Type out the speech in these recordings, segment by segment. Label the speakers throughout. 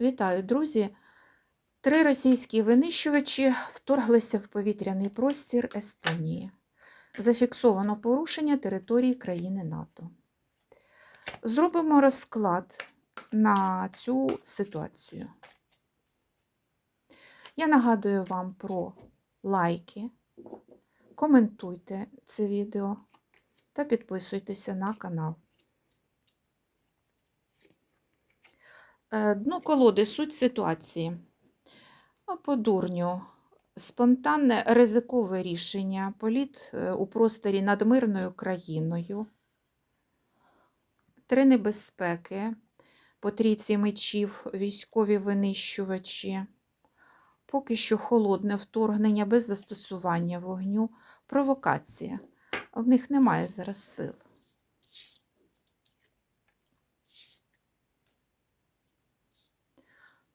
Speaker 1: Вітаю, друзі! Три російські винищувачі вторглися в повітряний простір Естонії. Зафіксовано порушення території країни НАТО. Зробимо розклад на цю ситуацію. Я нагадую вам про лайки, коментуйте це відео та підписуйтеся на канал. Дно колоди суть ситуації. По дурню. Спонтанне ризикове рішення, політ е, у просторі над мирною країною, три небезпеки, по трійці мечів, військові винищувачі, поки що холодне вторгнення без застосування вогню, провокація. В них немає зараз сил.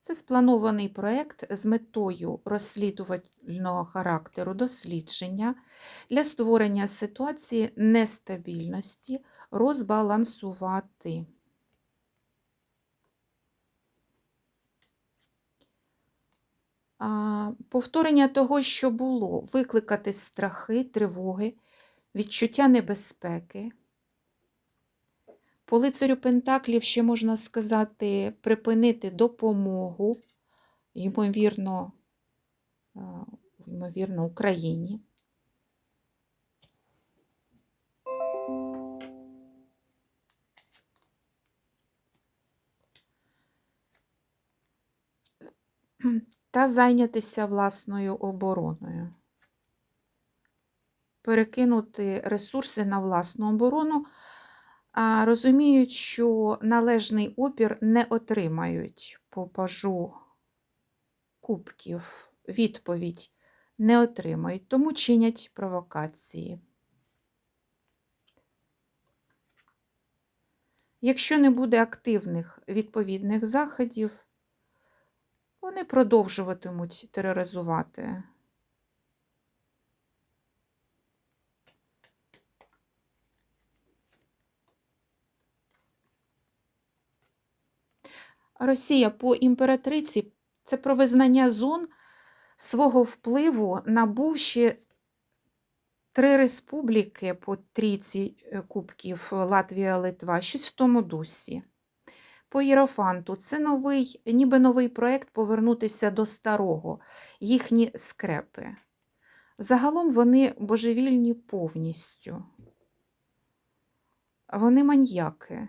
Speaker 1: Це спланований проєкт з метою розслідувального характеру дослідження для створення ситуації нестабільності, розбалансувати. Повторення того, що було, викликати страхи, тривоги, відчуття небезпеки. По лицарю Пентаклів ще можна сказати припинити допомогу, ймовірно, ймовірно, Україні. Та зайнятися власною обороною. Перекинути ресурси на власну оборону розуміють, що належний опір не отримають по пажу кубків, відповідь не отримають, тому чинять провокації. Якщо не буде активних відповідних заходів, вони продовжуватимуть тероризувати. Росія по імператриці це про визнання зон свого впливу на бувші три республіки по трійці е, кубків Латвія, Литва, щось в тому дусі. По Єрофанту це новий, ніби новий проєкт повернутися до старого, їхні скрепи. Загалом вони божевільні повністю. Вони маньяки.